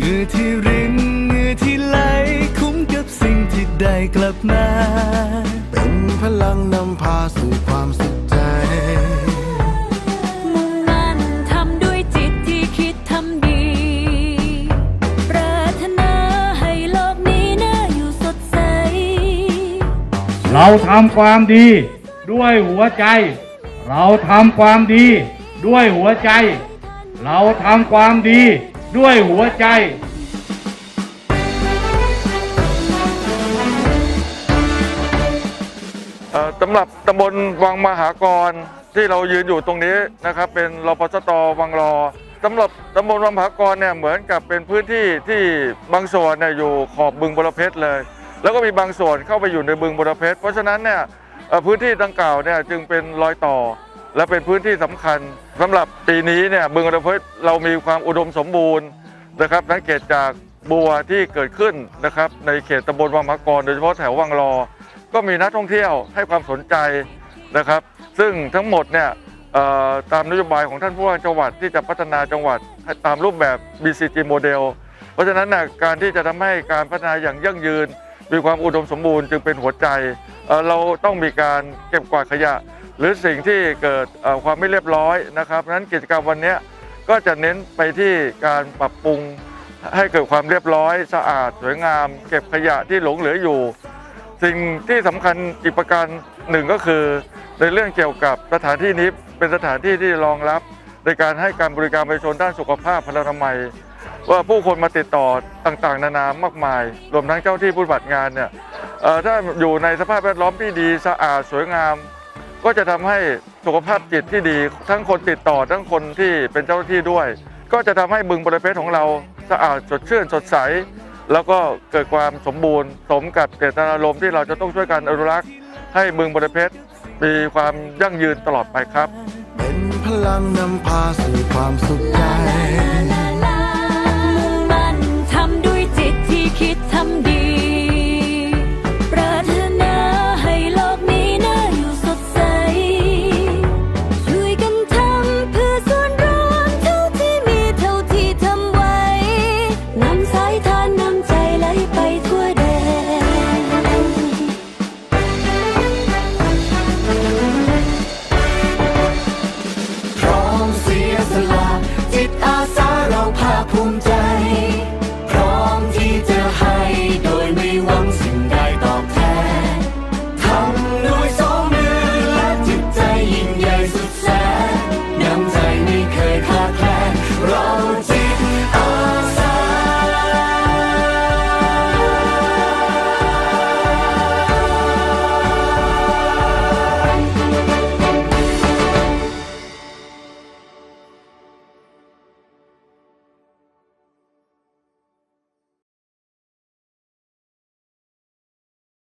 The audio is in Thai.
เหงื่อที่รินเหงื่อที่ไหลคุ้มกับสิ่งที่ได้กลับมา เป็นพลังนำพาสู่ความสุขใจ มุ่งมั่นทำด้วยจิตที่คิดทำดี ปรารถนาให้โลกนี้น่าอยู่สดใส เราทำความดีด้วยหัวใจ เราทำความดีด้วยหัวใจ เราทำความดี ด้วยหัวใจเอ่อสำหรับตำบลวังมหากรที่เรายืนอยู่ตรงนี้นะครับ เป็นรปชตวังรอสำหรับตำบลวังมหากรเนี่ยเหมือนกับเป็นพื้นที่ที่บางส่วนเนี่ยอยู่ขอบบึงบรเพชรเลย แล้วก็มีบางส่วนเข้าไปอยู่ในบึงบรเพชรเพราะฉะนั้นเนี่ยพื้นที่ดังกล่าวเนี่ยจึงเป็นรอยต่อ และเป็นพื้นที่สำคัญสำหรับปีนี้เนี่ยบึงบรเพชรเรามีความอุดมสมบูรณ์นะครับสังเกตจากบัวที่เกิดขึ้นนะครับในเขตตำบลวังมหากรโดยเฉพาะแถววังรอ ก็มีนักท่องเที่ยวให้ความสนใจนะครับ ซึ่งทั้งหมดเนี่ยตามนโยบายของท่านผู้ว่าจังหวัดที่จะพัฒนาจังหวัดตามรูปแบบ BCG โมเดล เพราะฉะนั้นนะการที่จะทำให้การพัฒนาอย่างยั่งยืน มีความอุดมสมบูรณ์จึงเป็นหัวใจเเราต้องมีการเก็บกวาดขยะ หรือสิ่งที่เกิดความไม่เรียบร้อยนะครับนั้นกิจกรรมวันนี้ก็จะเน้นไปที่การปรับปรุงให้เกิดความเรียบร้อยสะอาดสวยงาม เก็บขยะที่หลงเหลืออยู่ สิ่งที่สำคัญอีกประการหนึ่งก็คือ ในเรื่องเกี่ยวกับสถานที่นี้เป็นสถานที่ที่รองรับ ในการให้การบริการประชาชนด้านสุขภาพพลานามัย ว่าผู้คนมาติดต่อต่างๆ นานามากมาย รวมทั้งเจ้าที่ผู้ปฏิบัติงานเนี่ยถ้าอยู่ในสภาพแวดล้อมที่ดีสะอาดสวยงาม ก็จะทำให้สุขภาพจิตที่ดี ทั้งคนติดต่อทั้งคนที่เป็นเจ้าหน้าที่ด้วย ก็จะทำให้บึงบริเพชรของเราสะอาดสดชื่นสดใส แล้วก็เกิดความสมบูรณ์ สมกับเจตนารมณ์ที่เราจะต้องช่วยกันอนุรักษ์ ให้บึงบริเพชรมีความยั่งยืนตลอดไปครับ เป็นพลังนำพาสู่ความสุขใจ